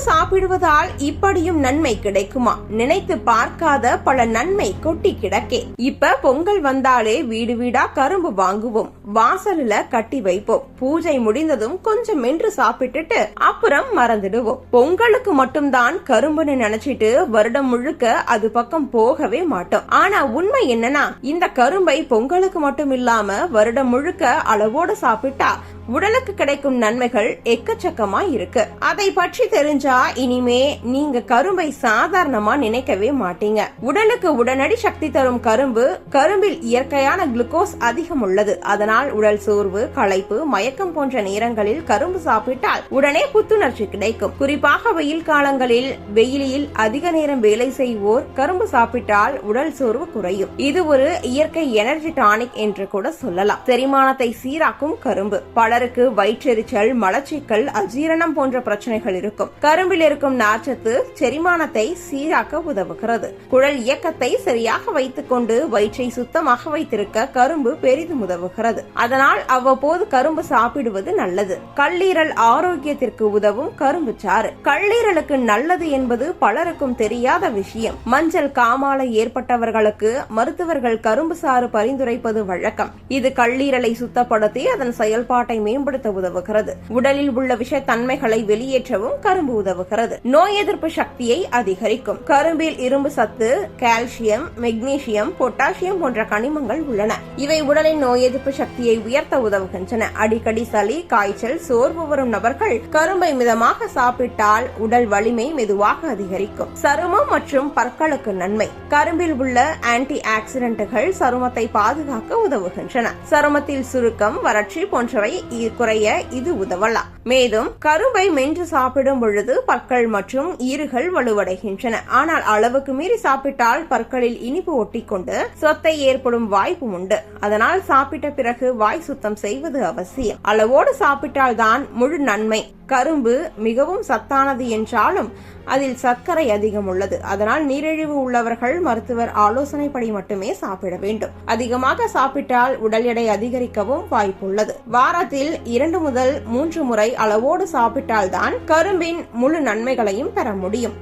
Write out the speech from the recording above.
சாப்பிடுவதால் இப்படியும் நன்மை கிடைக்குமா? நினைத்து பார்க்காத பல நன்மை கொட்டி கிடக்கே. இப்ப பொங்கல் வந்தாலே வீடு வீடா கரும்பு வாங்குவோம். வாசல்ல கட்டி வைப்போம். பூஜை முடிந்ததும் கொஞ்சம் மென்று சாப்பிட்டுட்டு அப்புறம் மறந்துடுவோம். பொங்கலுக்கு மட்டும்தான் கரும்புன்னு நினைச்சிட்டு வருடம் முழுக்க அது பக்கம் போகவே மாட்டோம். ஆனா உண்மை என்னன்னா இந்த கரும்பை பொங்கலுக்கு மட்டும் இல்லாம வருடம் முழுக்க அளவோட சாப்பிட்டா உடலுக்கு கிடைக்கும் நன்மைகள் எக்கச்சக்கமா இருக்கு. அதை பற்றி தெரிஞ்சா இனிமே நீங்க கரும்பை சாதாரணமா நினைக்கவே மாட்டீங்க. உடலுக்கு உடனடி சக்தி தரும் கரும்பு கரும்பில் இயற்கையான குளுக்கோஸ் அதிகம் உள்ளது. அதனால் உடல் சோர்வு களைப்பு மயக்கம் போன்ற நேரங்களில் கரும்பு சாப்பிட்டால் உடனே புத்துணர்ச்சி கிடைக்கும். குறிப்பாக வெயில் காலங்களில் வெயிலில் அதிக நேரம் வேலை செய்வோர் கரும்பு சாப்பிட்டால் உடல் சோர்வு குறையும். இது ஒரு இயற்கை எனர்ஜி டானிக் என்று கூட சொல்லலாம். செரிமானத்தை சீராக்கும் கரும்பு. பலருக்கு வயிற்றெரிச்சல் மலச்சிக்கல் அஜீரணம் போன்ற பிரச்சனைகள் இருக்கும். கரும்பில் இருக்கும் நார்ச்சத்து செரிமானத்தை சீராக்க உதவுகிறது. குழல் இயக்கத்தை சரியாக வைத்துக் கொண்டு வயிற்றை சுத்தமாக வைத்திருக்க கரும்பு பெரிதும் உதவுகிறது. அதனால் அவ்வப்போது கரும்பு சாப்பிடுவது நல்லது. கல்லீரல் ஆரோக்கியத்திற்கு உதவும் கரும்பு சாறு. கல்லீரலுக்கு நல்லது என்பது பலருக்கும் தெரியாத விஷயம். மஞ்சள் காமாலை ஏற்பட்டவர்களுக்கு மருத்துவர்கள் கரும்பு சாறு பரிந்துரைப்பது வழக்கம். இது கல்லீரலை சுத்தப்படுத்தி அதன் செயல்பாட்டை மேம்படுத்த உதவுகிறது. உடலில் உள்ள விஷத்தன்மைகளை வெளியேற்றவும் கரும்பு உதவுகிறது. நோய் எதிர்ப்பு சக்தியை அதிகரிக்கும். கரும்பில் இரும்பு சத்து கால்சியம் மெக்னீசியம் பொட்டாசியம் போன்ற கனிமங்கள் உள்ளன. இவை உடலின் நோய் எதிர்ப்பு சக்தியை உயர்த்த உதவுகின்றன. அடிக்கடி சளி காய்ச்சல் சோர்வு வரும் நபர்கள் கரும்பை மிதமாக சாப்பிட்டால் உடல் வலிமை மெதுவாக அதிகரிக்கும். சருமம் மற்றும் பற்களுக்கு நன்மை. கரும்பில் உள்ள ஆன்டி ஆக்சிடென்ட்டுகள் சருமத்தை பாதுகாக்க உதவுகின்றன. சருமத்தில் சுருக்கம் வறட்சி போன்றவை குறைய இது உதவலாம். மேலும் கரும்பை மென்று சாப்பிடும் பொழுது பற்கள் மற்றும் ஈறுகள் வலுவடைகின்றன. ஆனால் அளவுக்கு மீறி சாப்பிட்டால் பற்களில் இனிப்பு ஒட்டிக்கொண்டு சொத்தை ஏற்படும் வாய்ப்பு உண்டு. அதனால் சாப்பிட்ட பிறகு வாய் சுத்தம் செய்வது அவசியம். அளவோடு சாப்பிட்டால்தான் முழு நன்மை. கரும்பு மிகவும் சத்தானது என்றாலும் அதில் சர்க்கரை அதிகம் உள்ளது. அதனால் நீரிழிவு உள்ளவர்கள் மருத்துவர் ஆலோசனைப்படி மட்டுமே சாப்பிட வேண்டும். அதிகமாக சாப்பிட்டால் உடல் எடை அதிகரிக்கவும் வாய்ப்புள்ளது. வாரத்தில் இரண்டு முதல் மூன்று முறை அளவோடு சாப்பிட்டால்தான் கரும்பின் முழு நன்மைகளையும் பெற முடியும்.